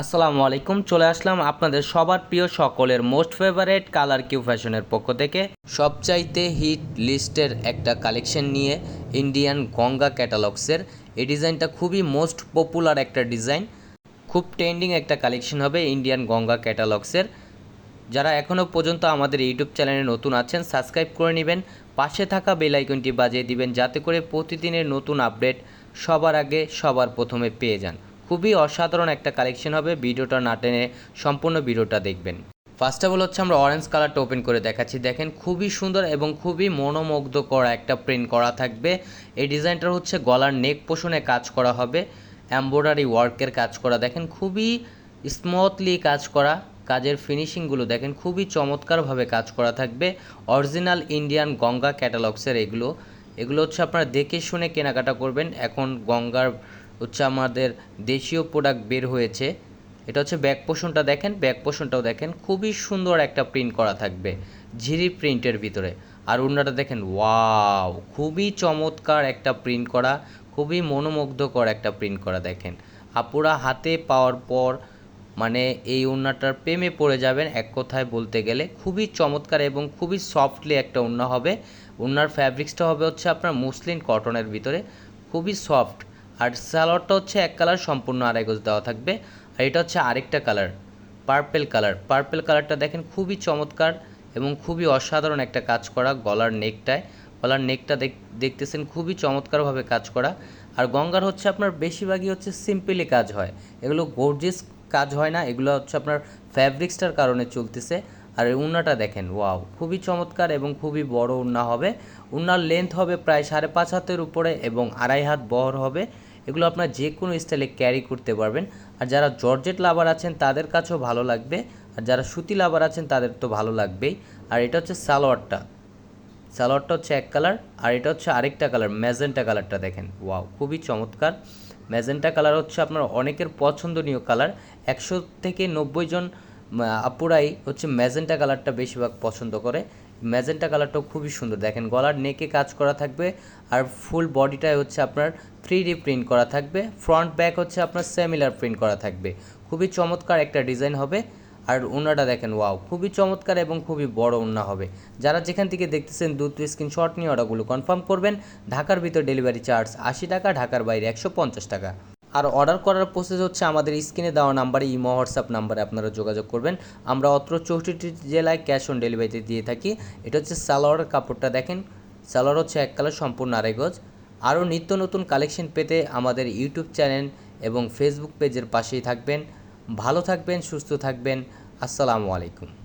আসসালামু আলাইকুম, চলে আসলাম আপনাদের সবার প্রিয় সকলের মোস্ট ফেভারেট কালার কিউ ফ্যাশনের পক্ষ থেকে। সবচাইতে হিট লিস্টের একটা কালেকশন নিয়ে ইন্ডিয়ান গঙ্গা ক্যাটালগসের এই ডিজাইনটা খুবই মোস্ট পপুলার একটা ডিজাইন খুব ট্রেন্ডিং একটা কালেকশন হবে ইন্ডিয়ান গঙ্গা ক্যাটালগসের যারা এখনও পর্যন্ত আমাদের ইউটিউব চ্যানেলে নতুন আছেন সাবস্ক্রাইব করে নেবেন। পাশে থাকা বেল আইকনটি বাজিয়ে দিবেন, যাতে করে প্রতিদিনের নতুন আপডেট সবার আগে, সবার প্রথমে পেয়ে যান। খুবই অসাধারণ একটা কালেকশন হবে। ভিডিওটা না টেনে সম্পূর্ণ ভিডিওটা দেখবেন। ফার্স্ট অফ অল হচ্ছে আমরা অরেঞ্জ কালারটা ওপেন করে দেখাচ্ছি। দেখেন খুবই সুন্দর এবং খুবই মনোমুগ্ধ করা একটা প্রিন্ট করা থাকবে। এই ডিজাইনটার হচ্ছে গলার নেক পোষণে কাজ করা হবে। এমব্রয়ডারি ওয়ার্কের কাজ করা। দেখেন খুবই স্মুথলি কাজ করা। কাজের ফিনিশিংগুলো দেখেন খুবই চমৎকারভাবে কাজ করা থাকবে। অরিজিনাল ইন্ডিয়ান গঙ্গা ক্যাটালগসের এগুলো। এগুলো হচ্ছে আপনারা দেখে শুনে কেনাকাটা করবেন। এখন গঙ্গার হচ্ছে আমাদের দেশীয় প্রোডাক্ট বের হয়েছে। এটা হচ্ছে ব্যাক পোষণটা দেখেন ব্যাক পোষণটাও দেখেন, খুবই সুন্দর একটা প্রিন্ট করা থাকবে, ঝিরি প্রিন্টের ভিতরে। আর ওড়নাটা দেখেন ওয়াও খুবই চমৎকার একটা প্রিন্ট করা, খুবই মনোমুগ্ধকর একটা প্রিন্ট করা দেখেন। আপুরা হাতে পাওয়ার পর মানে এই ওড়নাটার প্রেমে পড়ে যাবেন এক কথায় বলতে গেলে। খুবই চমৎকার এবং খুবই সফটলি একটা ওড়না হবে। ওড়নার ফ্যাব্রিক্সটা হবে হচ্ছে আপনার মুসলিন কটনের ভিতরে। খুবই সফট আর সালোয়ারটা হচ্ছে এক কালার সম্পূর্ণ আড়াই গজ দেওয়া থাকবে। আর এটা হচ্ছে আরেকটা কালার পার্পেল কালার। পার্পেল কালারটা দেখেন খুবই চমৎকার এবং খুবই অসাধারণ একটা কাজ করা গলার নেকটায় গলার নেকটা দেখতেছেন খুবই চমৎকারভাবে কাজ করা। আর গঙ্গার হচ্ছে আপনার বেশিরভাগই হচ্ছে সিম্পলি কাজ হয়। এগুলো গর্জিয়াস কাজ হয় না, এগুলো হচ্ছে আপনার ফ্যাব্রিক্সটার কারণে চলতেছে। আর উন্নাটা দেখেন ওয়াও খুবই চমৎকার এবং খুবই বড় উন্না হবে। উন্নার লেন্থ হবে প্রায় সাড়ে পাঁচ হাতের উপরে এবং আড়াই হাত বহর হবে। এগুলো আপনার যে কোনো স্টাইলে ক্যারি করতে পারবেন। আর যারা জর্জেট লাভার আছেন, তাদের কাছেও ভালো লাগবে। আর যারা সুতি লাভার আছেন, তাদের তো ভালো লাগবেই। আর এটা হচ্ছে সালোয়ারটা। সালোয়ারটা হচ্ছে এক কালার আর এটা হচ্ছে আরেকটা কালার ম্যাজেন্টা কালারটা দেখেন। ওয়াও খুবই চমৎকার। ম্যাজেন্টা কালার হচ্ছে আপনার অনেকের পছন্দনীয় কালার একশো থেকে নব্বই জন আপুরাই হচ্ছে ম্যাজেন্টা কালারটা বেশিরভাগ পছন্দ করে। ম্যাজেন্টা কালারটাও খুবই সুন্দর। দেখেন, গলার নেকে কাজ করা থাকবে আর ফুল বডিটায় হচ্ছে আপনার থ্রি ডি প্রিন্ট করা থাকবে। ফ্রন্ট ব্যাক হচ্ছে আপনার সেমিলার প্রিন্ট করা থাকবে। খুবই চমৎকার একটা ডিজাইন হবে। আর ওনাটা দেখেন ওয়াও খুবই চমৎকার এবং খুবই বড় ওনা হবে। যারা যেখান থেকে দেখতেছেন দু তিন স্ক্রিনশট নিয়ে অর্ডারগুলো কনফার্ম করবেন। ঢাকার ভিতর ডেলিভারি চার্জ আশি টাকা, ঢাকার বাইরে একশো পঞ্চাশ টাকা। আর অর্ডার করার প্রসেস হচ্ছে আমাদের স্ক্রিনে দেওয়া নাম্বারে, ইমো, হোয়াটসঅ্যাপ নাম্বারে আপনারা যোগাযোগ করবেন। আমরা অত্র চৌষট্টি জেলায় ক্যাশ অন ডেলিভারিতে দিয়ে থাকি। এটা হচ্ছে সালোয়ারের কাপড়টা দেখেন। সালোয়ার হচ্ছে এক কালার, সম্পূর্ণ আড়াই গজ। আরও নিত্য নতুন কালেকশন পেতে আমাদের ইউটিউব চ্যানেল এবং ফেসবুক পেজের পাশেই থাকবেন। ভালো থাকবেন, সুস্থ থাকবেন। আসসালামু আলাইকুম।